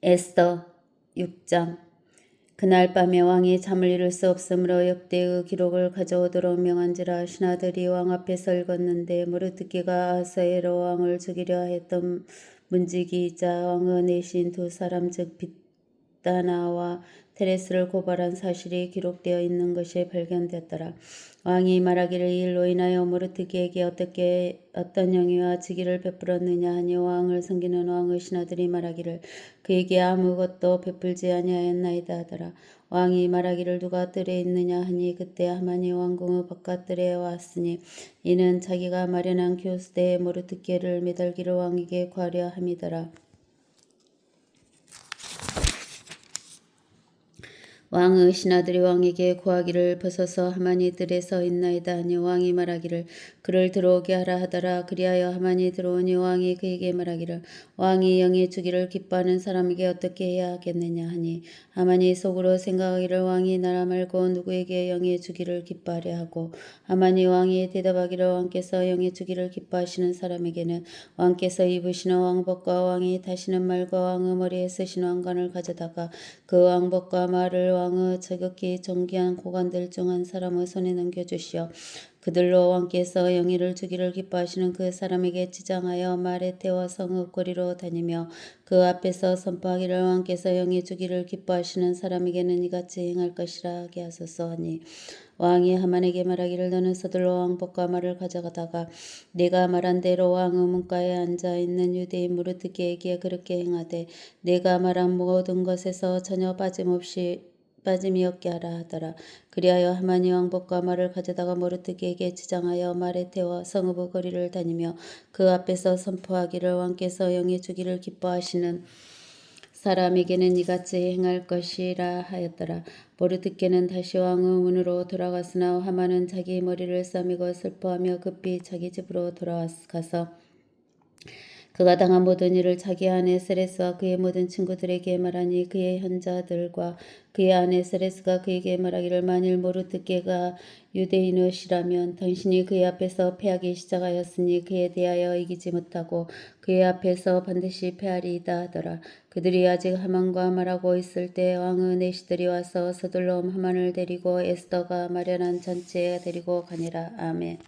에스더 6장. 그날 밤에 왕이 잠을 이룰 수 없으므로 역대의 기록을 가져오도록 명한지라 신하들이 왕 앞에서 읽었는데 모르드기가 아하스에로 왕을 죽이려 했던 문지기이자 왕의 내신 두 사람 즉빗 다나와 테레스를 고발한 사실이 기록되어 있는 것이 발견되었더라. 왕이 말하기를 이 일로 인하여 모르드기에게 어떻게 어떤 영예와 직위를 베풀었느냐 하니 왕을 섬기는 왕의 신하들이 말하기를 그에게 아무것도 베풀지 아니하였나이다 하더라. 왕이 말하기를 누가 뜰에 있느냐 하니 그때 하만이 왕궁의 바깥뜰에 왔으니 이는 자기가 마련한 교수대에 모르드기를 매달기를 왕에게 구하려 함이더라. 왕의 신하들이 왕에게 구하기를 벗어서 하만이 뜰에 서 있나이다 하니 왕이 말하기를 그를 들어오게 하라 하더라. 그리하여 하만이 들어오니 왕이 그에게 말하기를 왕이 영의 주기를 기뻐하는 사람에게 어떻게 해야 하겠느냐 하니 하만이 속으로 생각하기를 왕이 나라 말고 누구에게 영의 주기를 기뻐하려 하고 하만이 왕이 대답하기를 왕께서 영의 주기를 기뻐하시는 사람에게는 왕께서 입으시는 왕복과 왕이 타시는 말과 왕의 머리에 쓰시는 왕관을 가져다가 그 왕복과 말을 왕의 저격히 존귀한 고관들 중 한 사람의 손에 넘겨주시어 그들로 왕께서 영예를 주기를 기뻐하시는 그 사람에게 지장하여 말에 태워 성의 거리로 다니며 그 앞에서 선포하기를 왕께서 영예 주기를 기뻐하시는 사람에게는 이같이 행할 것이라 하게 하소서 하니 왕이 하만에게 말하기를 너는 서둘러 왕복과 말을 가져가다가 내가 말한 대로 왕의 문가에 앉아 있는 유대인 무르드기에게 그렇게 행하되 내가 말한 모든 것에서 전혀 빠짐없이 빠짐이 없게 하라 하더라. 그리하여 하만이 왕복과 말을 가져다가 모르드기에게 지장하여 말에 태워 성읍의 거리를 다니며 그 앞에서 선포하기를 왕께서 영의 주기를 기뻐하시는 사람에게는 이같이 행할 것이라 하였더라. 모르드게는 다시 왕의 문으로 돌아갔으나 하만은 자기 머리를 싸매고 슬퍼하며 급히 자기 집으로 돌아가서 그가 당한 모든 일을 자기 아내 세레스와 그의 모든 친구들에게 말하니 그의 현자들과 그의 아내 세레스가 그에게 말하기를 만일 모르드게가 유대인이시라면 당신이 그의 앞에서 패하기 시작하였으니 그에 대하여 이기지 못하고 그의 앞에서 반드시 패하리이다 하더라. 그들이 아직 하만과 말하고 있을 때 왕의 내시들이 와서 서둘러 하만을 데리고 에스더가 마련한 잔치에 데리고 가니라. 아멘.